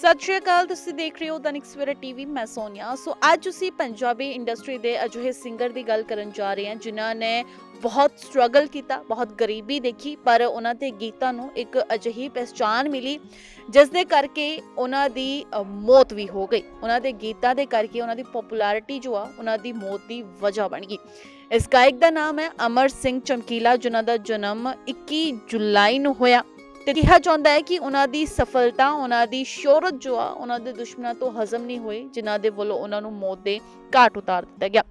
ਸਤਿ ਸ਼੍ਰੀ ਅਕਾਲ ਤੁਸੀਂ ਦੇਖ ਰਹੇ ਹੋ ਦੈਨਿਕ ਸਵੇਰਾ ਟੀਵੀ ਮੈਂ ਸੋਨੀਆ। ਸੋ ਅੱਜ ਅਸੀਂ ਪੰਜਾਬੀ ਇੰਡਸਟਰੀ ਦੇ ਅਜਿਹੇ ਸਿੰਗਰ ਦੀ ਗੱਲ ਕਰਨ ਜਾ ਰਹੇ ਹਾਂ ਜਿਨ੍ਹਾਂ ਨੇ ਬਹੁਤ ਸਟਰਗਲ ਕੀਤਾ ਬਹੁਤ ਗਰੀਬੀ ਦੇਖੀ ਪਰ ਉਹਨਾਂ ਦੇ ਗੀਤਾਂ ਨੂੰ ਇੱਕ ਅਜਿਹੀ ਪਛਾਣ ਮਿਲੀ ਜਿਸ ਦੇ ਕਰਕੇ ਉਹਨਾਂ ਦੀ ਅ, ਮੌਤ ਵੀ ਹੋ ਗਈ। ਉਹਨਾਂ ਦੇ ਗੀਤਾਂ ਦੇ ਕਰਕੇ ਉਹਨਾਂ ਦੀ ਪਪੂਲੈਰਿਟੀ ਜੋ ਆ ਉਹਨਾਂ ਦੀ ਮੌਤ ਦੀ ਵਜ੍ਹਾ ਬਣ ਗਈ। ਇਸ ਗਾਇਕ ਦਾ ਨਾਮ ਹੈ ਅਮਰ ਸਿੰਘ ਚਮਕੀਲਾ ਜਿਨ੍ਹਾਂ ਦਾ ਜਨਮ 21 ਜੁਲਾਈ ਨੂੰ ਹੋਇਆ। ਤੇ ਕਿਹਾ ਜਾਂਦਾ ਹੈ ਕਿ ਉਹਨਾਂ ਦੀ ਸਫਲਤਾ, ਉਹਨਾਂ ਦੀ ਸ਼ੋਹਰਤ ਜੋ ਆ, ਉਹਨਾਂ ਦੇ ਦੁਸ਼ਮਣਾਂ ਤੋਂ ਹਜ਼ਮ ਨਹੀਂ ਹੋਈ ਜਿਨ੍ਹਾਂ ਦੇ ਵੱਲੋਂ ਉਹਨਾਂ ਨੂੰ ਮੌਤ ਦੇ ਘਾਟ ਉਤਾਰ ਦਿੱਤਾ ਗਿਆ।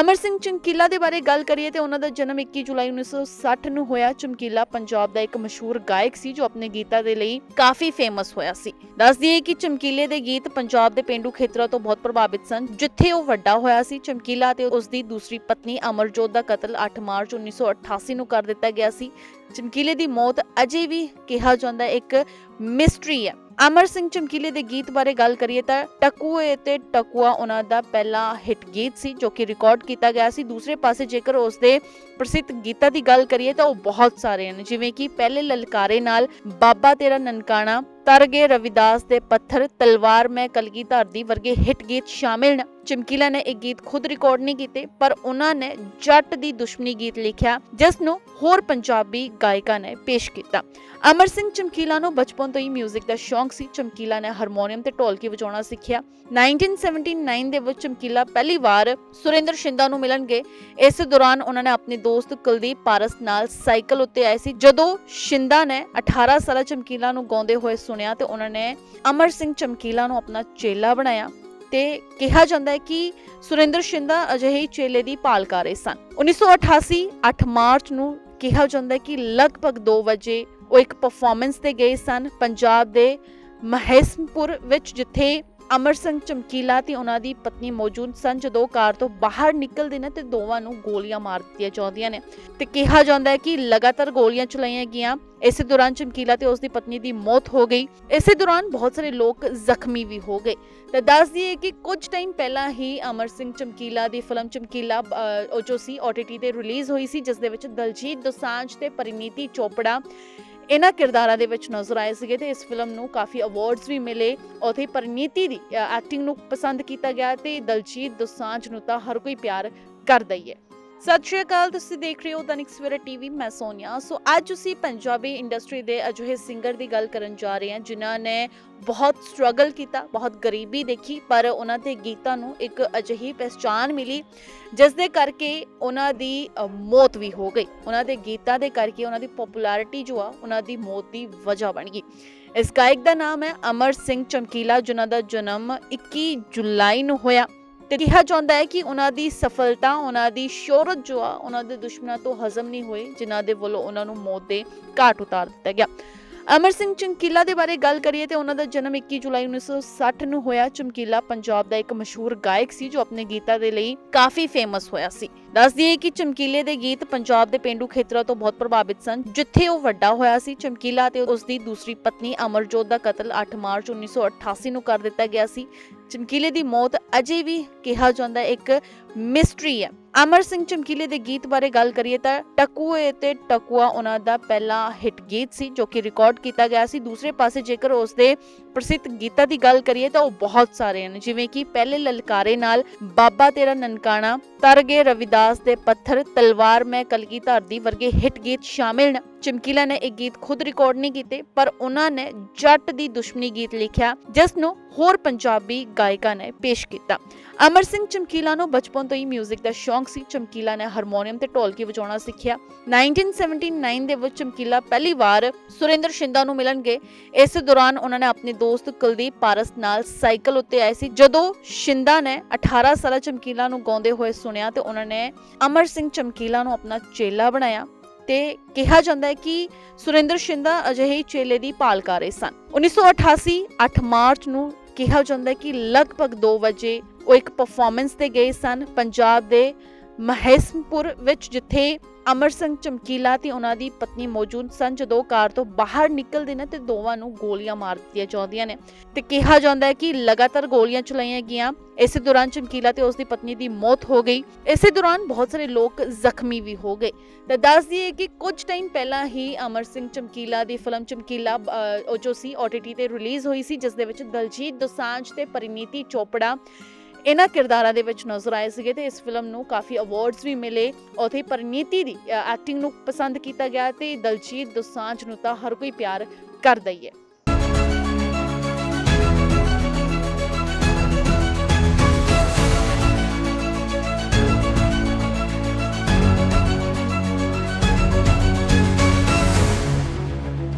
ਅਮਰ ਸਿੰਘ ਚਮਕੀਲਾ ਦੇ ਬਾਰੇ ਗੱਲ ਕਰੀਏ ਤੇ ਉਹਨਾਂ ਦਾ ਜਨਮ 21 ਜੁਲਾਈ 1960 ਨੂੰ ਹੋਇਆ। ਚਮਕੀਲਾ ਪੰਜਾਬ ਦਾ ਇੱਕ ਮਸ਼ਹੂਰ ਗਾਇਕ ਸੀ, ਜੋ ਆਪਣੇ ਗੀਤਾਂ ਦੇ ਲਈ ਕਾਫੀ ਫੇਮਸ ਹੋਇਆ ਸੀ। ਦੱਸ ਦਈਏ ਕਿ ਚਮਕੀਲੇ ਦੇ ਗੀਤ ਪੰਜਾਬ ਦੇ ਪਿੰਡੂ ਖੇਤਰਾਂ ਤੋਂ ਬਹੁਤ ਪ੍ਰਭਾਵਿਤ ਸਨ, ਜਿੱਥੇ ਉਹ ਵੱਡਾ ਹੋਇਆ ਸੀ। ਚਮਕੀਲਾ ਤੇ ਉਸ ਦੀ ਦੂਸਰੀ ਪਤਨੀ ਅਮਰਜੋਤ ਦਾ ਕਤਲ 8 ਮਾਰਚ 1988 ਨੂੰ ਕਰ ਦਿੱਤਾ ਗਿਆ ਸੀ। ਚਮਕੀਲੇ ਦੀ ਮੌਤ ਅਜੇ ਵੀ ਕਿਹਾ ਜਾਂਦਾ ਇੱਕ ਮਿਸਟਰੀ ਹੈ। ਅਮਰ ਸਿੰਘ ਚਮਕੀਲੇ ਦੇ ਗੀਤ ਬਾਰੇ ਗੱਲ ਕਰੀਏ ਤਾਂ ਟਕੂਏ ਤੇ ਟਕੂਆ ਉਹਨਾਂ ਦਾ ਪਹਿਲਾ ਹਿੱਟ ਗੀਤ ਸੀ, ਜੋ ਕਿ ਰਿਕਾਰਡ ਕੀਤਾ ਗਿਆ ਸੀ। ਦੂਸਰੇ ਪਾਸੇ ਜੇਕਰ ਉਸ ਦੇ ਪ੍ਰਸਿੱਧ ਗੀਤਾਂ ਦੀ ਗੱਲ ਕਰੀਏ ਤਾਂ ਉਹ ਬਹੁਤ ਸਾਰੇ ਹਨ, ਜਿਵੇਂ ਕਿ ਪਹਿਲੇ ਲਲਕਾਰੇ ਨਾਲ ਬਾਬਾ ਤੇਰਾ ਨਨਕਾਣਾ, ਤਰ ਗਏ ਰਵਿਦਾਸ ਦੇ ਪੱਥਰ, ਤਲਵਾਰ ਮੈਂ ਕਲਗੀਧਰ ਦੀ ਵਰਗੇ ਹਿੱਟ ਗੀਤ ਸ਼ਾਮਿਲ ਨੇ ਚਮਕੀਲਾ ਨੇ ਇਹ ਗੀਤ ਖੁਦ ਰਿਕਾਰਡ ਨਹੀਂ ਕੀਤੇ, ਪਰ ਉਹਨਾਂ ਨੇ ਜੱਟ ਦੀ ਦੁਸ਼ਮਣੀ ਗੀਤ ਲਿਖਿਆ, ਜਿਸ ਨੂੰ ਹੋਰ ਪੰਜਾਬੀ ਗਾਇਕਾਂ ਨੇ ਪੇਸ਼ ਕੀਤਾ। ਅਮਰ ਸਿੰਘ ਚਮਕੀਲਾ ਨੂੰ ਬਚਪਨ ਤੋਂ ਹੀ 뮤직 ਦਾ ਸ਼ੌਂਕ ਸੀ। ਚਮਕੀਲਾ ਨੇ ਹਾਰਮੋਨੀਅਮ ਤੇ ਢੋਲਕੀ ਵਜਾਉਣਾ ਸਿੱਖਿਆ। 1979 ਦੇ ਵਿੱਚ ਚਮਕੀਲਾ ਪਹਿਲੀ ਵਾਰ ਸੁਰਿੰਦਰ ਸ਼ਿੰਦਾ ਨੂੰ ਮਿਲਣ ਗਏ ਇਸ ਦੌਰਾਨ ਉਹਨਾਂ ਨੇ ਆਪਣੇ ਦੋਸਤ ਕੁਲਦੀਪ ਪਾਰਸ ਨਾਲ ਸਾਈਕਲ ਉੱਤੇ ਆਏ ਸੀ। ਜਦੋਂ ਸ਼ਿੰਦਾ ਨੇ 18 ਸਾਲਾ ਚਮਕੀਲਾ ਨੂੰ ਗਾਉਂਦੇ ਹੋਏ ਸੁਣਿਆ, ਤੇ ਉਹਨਾਂ ਨੇ ਅਮਰ ਸਿੰਘ ਚਮਕੀਲਾ ਨੂੰ ਆਪਣਾ ਚੇਲਾ ਬਣਾਇਆ। ਤੇ ਕਿਹਾ ਜਾਂਦਾ ਹੈ ਕਿ ਸੁਰਿੰਦਰ ਸ਼ਿੰਦਾ ਅਜਿਹੇ ਚੇਲੇ ਦੀ ਭਾਲ ਕਰ ਰਹੇ ਸਨ। 1988 8 ਮਾਰਚ ਨੂੰ ਕਿਹਾ ਜਾਂਦਾ ਹੈ ਕਿ ਲਗਭਗ 2 ਵਜੇ ਉਹ ਇੱਕ ਪਰਫਾਰਮੈਂਸ ਤੇ ਗਏ ਸਨ। ਪੰਜਾਬ ਦੇ ਮਹੇਸ਼ਮਪੁਰ ਵਿੱਚ ਜਿੱਥੇ ਅਮਰ ਸਿੰਘ ਚਮਕੀਲਾ ਤੇ ਉਹਨਾਂ ਦੀ ਪਤਨੀ ਮੌਜੂਦ ਸਨ, ਜਦੋਂ ਕਾਰ ਤੋਂ ਬਾਹਰ ਨਿਕਲਦੇ ਨੇ ਤੇ ਦੋਵਾਂ ਨੂੰ ਗੋਲੀਆਂ ਮਾਰ ਦਿੱਤੀਆਂ ਜਾਂਦੀਆਂ ਨੇ। ਤੇ ਕਿਹਾ ਜਾਂਦਾ ਹੈ ਕਿ ਲਗਾਤਾਰ ਗੋਲੀਆਂ ਚਲਾਈਆਂ ਗਈਆਂ। ਇਸੇ ਦੌਰਾਨ ਚਮਕੀਲਾ ਤੇ ਉਸ ਦੀ ਪਤਨੀ ਦੀ ਮੌਤ ਹੋ ਗਈ। ਇਸੇ ਦੌਰਾਨ ਬਹੁਤ ਸਾਰੇ ਲੋਕ ਜ਼ਖਮੀ ਵੀ ਹੋ ਗਏ। ਤੇ ਦੱਸ ਦਈਏ ਕਿ ਕੁਝ ਟਾਈਮ ਪਹਿਲਾਂ ਹੀ ਅਮਰ ਸਿੰਘ ਚਮਕੀਲਾ ਦੀ ਫਿਲਮ ਚਮਕੀਲਾ ਜੋ ਸੀ OTT ਤੇ ਰਿਲੀਜ਼ ਹੋਈ ਸੀ, ਜਿਸ ਦੇ ਵਿੱਚ ਦਲਜੀਤ ਦੋਸਾਂਝ ਤੇ ਪਰਿਨੀਤੀ ਚੋਪੜਾ ਇਹਨਾਂ ਕਿਰਦਾਰਾਂ ਦੇ ਵਿੱਚ ਨਜ਼ਰ ਆਏ ਸੀਗੇ ਤੇ ਇਸ ਫਿਲਮ ਨੂੰ ਕਾਫੀ ਅਵਾਰਡਸ ਵੀ ਮਿਲੇ। ਉਥੇ ਪਰਨੀਤੀ ਦੀ ਐਕਟਿੰਗ ਨੂੰ ਪਸੰਦ ਕੀਤਾ ਗਿਆ ਤੇ ਦਲਜੀਤ ਦੋਸਾਂਝ ਨੂੰ ਤਾਂ ਹਰ ਕੋਈ ਪਿਆਰ ਕਰਦਾ ਹੀ ਹੈ। ਸਤਿ ਸ਼੍ਰੀ ਅਕਾਲ, ਤੁਸੀਂ ਦੇਖ ਰਹੇ ਹੋ ਦੈਨਿਕ ਸਵੇਰਾ ਟੀਵੀ, ਮੈਂ ਸੋਨੀਆ। ਸੋ ਅੱਜ ਅਸੀਂ ਪੰਜਾਬੀ ਇੰਡਸਟਰੀ ਦੇ ਅਜਿਹੇ ਸਿੰਗਰ ਦੀ ਗੱਲ ਕਰਨ ਜਾ ਰਹੇ ਹਾਂ, ਜਿਨ੍ਹਾਂ ਨੇ ਬਹੁਤ ਸਟਰਗਲ ਕੀਤਾ, ਬਹੁਤ ਗਰੀਬੀ ਦੇਖੀ, ਪਰ ਉਹਨਾਂ ਦੇ ਗੀਤਾਂ ਨੂੰ ਇੱਕ ਅਜਿਹੀ ਪਛਾਣ ਮਿਲੀ, ਜਿਸ ਦੇ ਕਰਕੇ ਉਹਨਾਂ ਦੀ ਮੌਤ ਵੀ ਹੋ ਗਈ। ਉਹਨਾਂ ਦੇ ਗੀਤਾਂ ਦੇ ਕਰਕੇ ਉਹਨਾਂ ਦੀ ਪਪੂਲੈਰਿਟੀ ਜੋ ਆ, ਉਹਨਾਂ ਦੀ ਮੌਤ ਦੀ ਵਜ੍ਹਾ ਬਣ ਗਈ। ਇਸ ਗਾਇਕ ਦਾ ਨਾਮ ਹੈ ਅਮਰ ਸਿੰਘ ਚਮਕੀਲਾ, ਜਿਨ੍ਹਾਂ ਦਾ ਜਨਮ 21 ਜੁਲਾਈ ਨੂੰ ਹੋਇਆ। ਤੇ ਕਿਹਾ ਜਾਂਦਾ ਹੈ ਕਿ ਉਹਨਾਂ ਦੀ ਸਫਲਤਾ, ਉਹਨਾਂ ਦੀ ਸ਼ੋਹਰਤ ਜੋ ਆ, ਉਹਨਾਂ ਦੇ ਦੁਸ਼ਮਣਾਂ ਤੋਂ ਹਜ਼ਮ ਨਹੀਂ ਹੋਈ, ਜਿਨ੍ਹਾਂ ਦੇ ਵੱਲੋਂ ਉਹਨਾਂ ਨੂੰ ਮੌਤ ਦੇ ਘਾਟ ਉਤਾਰ ਦਿੱਤਾ ਗਿਆ। ਅਮਰ ਸਿੰਘ ਚਮਕੀਲਾ ਦੇ ਬਾਰੇ ਗੱਲ ਕਰੀਏ ਤੇ ਉਹਨਾਂ ਦਾ ਜਨਮ 21 ਜੁਲਾਈ 1960 ਨੂੰ ਹੋਇਆ। ਚਮਕੀਲਾ ਪੰਜਾਬ ਦਾ ਇੱਕ ਮਸ਼ਹੂਰ ਗਾਇਕ ਸੀ ਜੋ ਆਪਣੇ ਗੀਤਾਂ ਦੇ ਲਈ ਕਾਫੀ ਫੇਮਸ ਹੋਇਆ ਸੀ। ਦੱਸ ਦਈਏ ਕਿ ਚਮਕੀਲੇ ਦੇ ਗੀਤ ਪੰਜਾਬ ਦੇ ਪਿੰਡੂ ਖੇਤਰਾਂ ਤੋਂ ਬਹੁਤ ਪ੍ਰਭਾਵਿਤ ਸਨ, ਜਿੱਥੇ ਉਹ ਵੱਡਾ ਹੋਇਆ ਸੀ। ਚਮਕੀਲਾ ਤੇ ਉਸ ਦੀ ਦੂਸਰੀ ਪਤਨੀ ਅਮਰਜੋਤ ਦਾ ਕਤਲ 8 ਮਾਰਚ 1988 ਨੂੰ ਕਰ ਦਿੱਤਾ ਗਿਆ ਸੀ। ਚਮਕੀਲੇ ਦੀ ਮੌਤ ਅਜੇ ਵੀ ਕਿਹਾ ਜਾਂਦਾ ਇੱਕ ਮਿਸਟਰੀ ਹੈ। ਅਮਰ ਸਿੰਘ ਚਮਕੀਲੇ ਦੇ ਗੀਤ ਬਾਰੇ ਗੱਲ ਕਰੀਏ ਤਾਂ ਟਕੂਏ ਤੇ ਟਕੂਆ ਉਹਨਾਂ ਦਾ ਪਹਿਲਾ ਹਿੱਟ ਗੀਤ ਸੀ, ਜੋ ਕਿ ਰਿਕਾਰਡ ਕੀਤਾ ਗਿਆ ਸੀ। ਦੂਸਰੇ ਪਾਸੇ ਜੇਕਰ ਉਸ ਦੇ ਪ੍ਰਸਿੱਧ ਗੀਤਾਂ ਦੀ ਗੱਲ ਕਰੀਏ ਤਾਂ ਉਹ ਬਹੁਤ ਸਾਰੇ ਹਨ, ਜਿਵੇਂ ਕਿ ਪਹਿਲੇ ਲਲਕਾਰੇ ਨਾਲ, ਬਾਬਾ ਤੇਰਾ ਨਨਕਾਣਾ, ਤਰ ਰਵਿਦਾਸ ਦੇ ਪੱਥਰ, ਤਲਵਾਰ ਮੈਂ ਕਲਗੀ ਦੀ ਵਰਗੇ ਹਿੱਟ ਗੀਤ ਸ਼ਾਮਿਲ ਨੇ। ਚਮਕੀਲਾ ਨੇ ਇਹ ਗੀਤ ਖੁਦ ਰਿਕਾਰਡ ਨਹੀਂ ਕੀਤੇ, ਪਰ ਉਹਨਾਂ ਨੇ ਜੱਟ ਦੀ ਦੁਸ਼ਮਣੀ ਗੀਤ ਲਿਖਿਆ, ਜਿਸ ਨੂੰ ਹੋਰ ਪੰਜਾਬੀ ਗਾਇਕਾਂ ਨੇ ਪੇਸ਼ ਕੀਤਾ। ਅਮਰ ਸਿੰਘ ਚਮਕੀਲਾ ਨੂੰ ਬਚਪਨ ਤੋਂ ਹੀ 뮤직 ਦਾ ਸ਼ੌਂਕ ਸੀ। ਚਮਕੀਲਾ ਨੇ ਹਾਰਮੋਨੀਅਮ ਤੇ ਢੋਲਕੀ ਵਜਾਉਣਾ ਸਿੱਖਿਆ। 1979 ਦੇ ਵਿੱਚ ਚਮਕੀਲਾ ਪਹਿਲੀ ਵਾਰ ਸੁਰਿੰਦਰ ਸ਼ਿੰਦਾ ਨੂੰ ਮਿਲਣ ਗਏ ਇਸ ਦੌਰਾਨ ਉਹਨਾਂ ਨੇ ਆਪਣੇ ਦੋਸਤ ਕੁਲਦੀਪ ਪਾਰਸ ਨਾਲ ਸਾਈਕਲ ਉੱਤੇ ਆਏ ਸੀ। ਜਦੋਂ ਸ਼ਿੰਦਾ ਨੇ 18 ਸਾਲਾ ਚਮਕੀਲਾ ਨੂੰ ਗਾਉਂਦੇ ਹੋਏ ਸੁਣਿਆ ਤੇ ਉਹਨਾਂ ਨੇ ਅਮਰ ਸਿੰਘ ਚਮਕੀਲਾ ਨੂੰ ਆਪਣਾ ਚੇਲਾ ਬਣਾਇਆ ਤੇ ਕਿਹਾ ਜਾਂਦਾ ਹੈ ਕਿ ਸੁਰਿੰਦਰ ਸ਼ਿੰਦਾ ਅਜਿਹੇ ਚੇਲੇ ਦੀ ਭਾਲ ਕਰ ਰਹੇ ਸਨ। 1988 8 ਮਾਰਚ ਨੂੰ ਕਿਹਾ ਜਾਂਦਾ ਹੈ ਕਿ ਲਗਭਗ 2 ਵਜੇ ਉਹ ਇੱਕ ਪਰਫਾਰਮੈਂਸ ਤੇ ਗਏ ਸਨ ਪੰਜਾਬ ਦੇ ਮਹੇਸ਼ਮਪੁਰ ਵਿੱਚ, ਜਿੱਥੇ ਅਮਰ ਸਿੰਘ ਚਮਕੀਲਾ ਤੇ ਉਹਨਾਂ ਦੀ ਪਤਨੀ ਮੌਜੂਦ ਸਨ, ਜਦੋਂ ਕਾਰ ਤੋਂ ਬਾਹਰ ਨਿਕਲਦੇ ਨੇ ਤੇ ਦੋਵਾਂ ਨੂੰ ਗੋਲੀਆਂ ਮਾਰ ਦਿੱਤੀਆਂ ਜਾਂਦੀਆਂ ਨੇ। ਤੇ ਕਿਹਾ ਜਾਂਦਾ ਹੈ ਕਿ ਲਗਾਤਾਰ ਗੋਲੀਆਂ ਚਲਾਈਆਂ ਗਈਆਂ। ਇਸੇ ਦੌਰਾਨ ਚਮਕੀਲਾ ਤੇ ਉਸ ਦੀ ਪਤਨੀ ਦੀ ਮੌਤ ਹੋ ਗਈ। ਇਸੇ ਦੌਰਾਨ ਬਹੁਤ ਸਾਰੇ ਲੋਕ ਜ਼ਖਮੀ ਵੀ ਹੋ ਗਏ। ਤਾਂ ਦੱਸ ਦਈਏ ਕਿ ਕੁਝ ਟਾਈਮ ਪਹਿਲਾਂ ਹੀ ਅਮਰ ਸਿੰਘ ਚਮਕੀਲਾ ਦੀ ਫਿਲਮ ਚਮਕੀਲਾ ਜੋ ਸੀ OTT ਤੇ ਰਿਲੀਜ਼ ਹੋਈ ਸੀ, ਜਿਸ ਦੇ ਵਿੱਚ ਦਲਜੀਤ ਦੋਸਾਂਝ ਤੇ ਪਰਿਨੀਤੀ ਚੋਪੜਾ ਇਹਨਾਂ ਕਿਰਦਾਰਾਂ ਦੇ ਵਿੱਚ ਨਜ਼ਰ ਆਏ ਸੀਗੇ ਤੇ ਇਸ ਫਿਲਮ ਨੂੰ ਕਾਫੀ ਅਵਾਰਡਸ ਵੀ ਮਿਲੇ। ਉਥੇ ਪਰਨੀਤੀ ਦੀ ਐਕਟਿੰਗ ਨੂੰ ਪਸੰਦ ਕੀਤਾ ਗਿਆ ਤੇ ਦਲਜੀਤ ਦੋਸਾਂਝ ਨੂੰ ਤਾਂ ਹਰ ਕੋਈ ਪਿਆਰ ਕਰਦਾ ਹੀ ਹੈ।